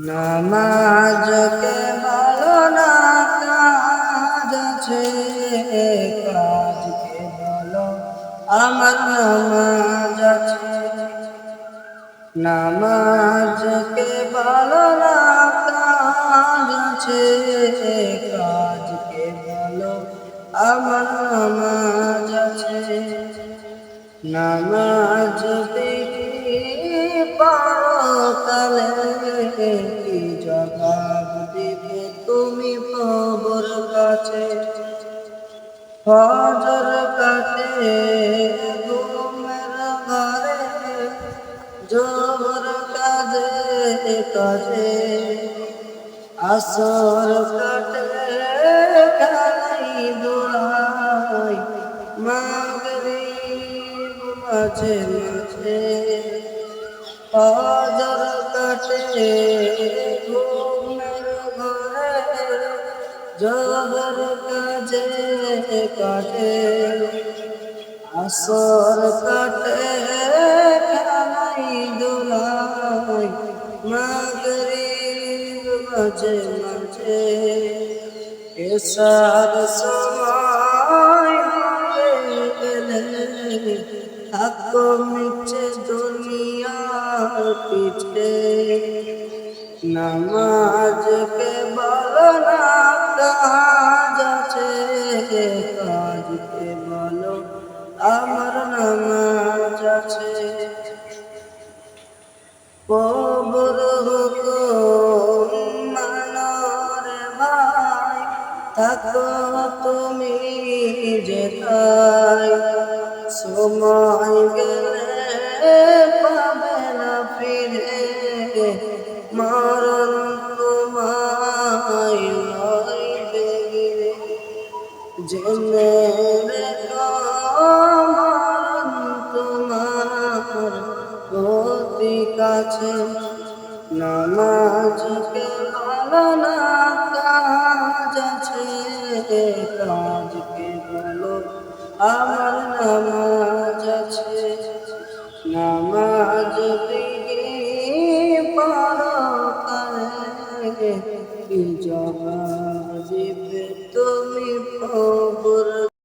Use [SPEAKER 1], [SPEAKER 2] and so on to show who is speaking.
[SPEAKER 1] নামাজকে ভালো না কাজ আছে, কাজকে ভালো আমার নামাজ আছে। নামাজকে ভালো না কাজ আছে, কাজকে ভালো আমার নামাজ আছে। নামাজ পারকালে কি জবাব দিবে তুমি খবর কাছে? ফজর কাটে ঘুমের ঘরে জোর কাজে কাজে আসর কাটে খাই দোড়াই মাগরিব মাঝে মাঝে। ফজর কাটে, ঘুমের ঘরে জোর কাজে কাটে। আসর কাটে খালাই দোলাই মাগরিব মাঝে মাঝে। এসার সময় পিছে নামাজকে বলো না কাজ আছে কাজকে বলো, আমার নামাজ আছে। কবর হুকুম মানরে ভাই, থাকো তুমি যেথায়। সময় গেলে জেনে রেখো তোমার অতি কাছে নামাজকে ভালো না কাজ আছে কাজকে ভালো আমার নামাজ আছে নামাজ দিকে বিজবা তুমি খবর